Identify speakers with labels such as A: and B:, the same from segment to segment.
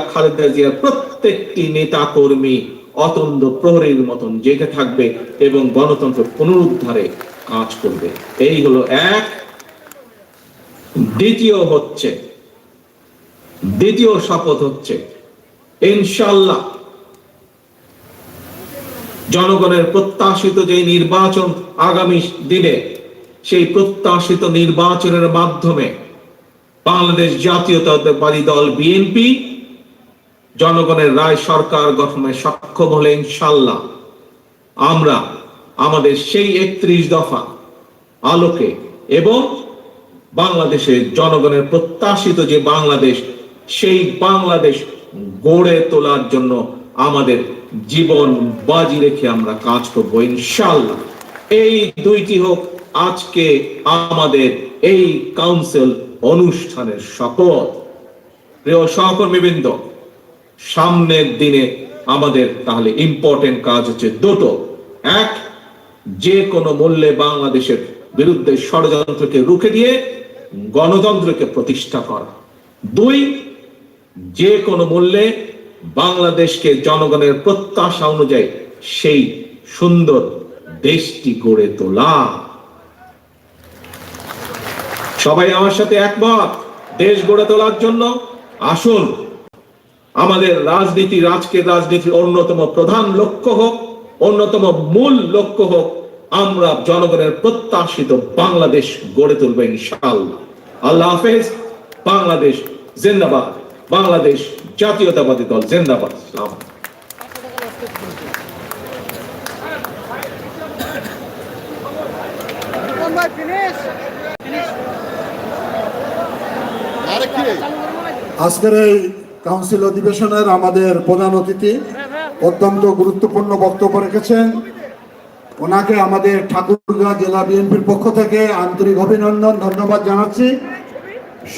A: খালেদা জিয়ার প্রত্যেকটি নেতা কর্মী অতন্দ প্রহরীর মতন জেগে থাকবে এবং গণতন্ত্র পুনরুদ্ধারে কাজ করবে। এই হলো এক। দ্বিতীয় হচ্ছে, দ্বিতীয় শপথ হচ্ছে ইনশাল্লাহ জনগণের প্রত্যাশিত যে নির্বাচন আগামী দিনে, সেই প্রত্যাশিত নির্বাচনের মাধ্যমে বাংলাদেশ জাতীয়তাবাদী দল বিএনপি জনগণের রায় সরকার গঠনে সক্ষম হলে ইনশাল্লাহ আমরা আমাদের সেই একত্রিশ দফা আলোকে এবং বাংলাদেশের জনগণের প্রত্যাশিত যে বাংলাদেশ, সেই বাংলাদেশ গড়ে তোলার জন্য আমাদের জীবন বাজি রেখে আমরা কাজ করব ইনশাল্লাহ। এই দুইটি হোক আজকে আমাদের এই কাউন্সিল অনুষ্ঠানের শপথ। প্রিয় সহকর্মীবৃন্দ সামনের দিনে আমাদের তাহলে ইম্পর্টেন্ট কাজ হচ্ছে দুটো। এক, যে কোনো মূল্যে বাংলাদেশের বিরুদ্ধে ষড়যন্ত্রকে রুখে দিয়ে গণতন্ত্রকে প্রতিষ্ঠা করা। দুই, যে কোনো মূল্যে বাংলাদেশকে জনগণের প্রত্যাশা অনুযায়ী সেই সুন্দর দেশটি গড়ে তোলা। সবাই আমার সাথে একমত, দেশ গড়ে তোলার জন্য আসুন। আমাদের রাজনীতি রাজকে রাজনীতির অন্যতম প্রধান লক্ষ্য হোক, অন্যতম মূল লক্ষ্য হোক, আমরা জনগণের প্রত্যাশিত বাংলাদেশ গড়ে তুলব ইনশাআল্লাহ। আল্লাহ হাফেজ, বাংলাদেশ জিন্দাবাদ, বাংলাদেশ জাতীয়তাবাদী দল জিন্দাবাদ।
B: আজকের এই কাউন্সিল অধিবেশনের আমাদের প্রধান অতিথি অত্যন্ত গুরুত্বপূর্ণ বক্তব্য রেখেছেন। ওনাকে আমাদের ঠাকুরগাঁ জেলা বিএনপির পক্ষ থেকে আন্তরিক অভিনন্দন, ধন্যবাদ জানাচ্ছি।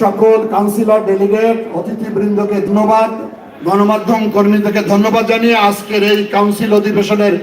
B: সকল কাউন্সিলর, ডেলিগেট, অতিথিবৃন্দকে ধন্যবাদ। গণমাধ্যম কর্মীদেরকে ধন্যবাদ জানিয়ে আজকের এই কাউন্সিল অধিবেশনের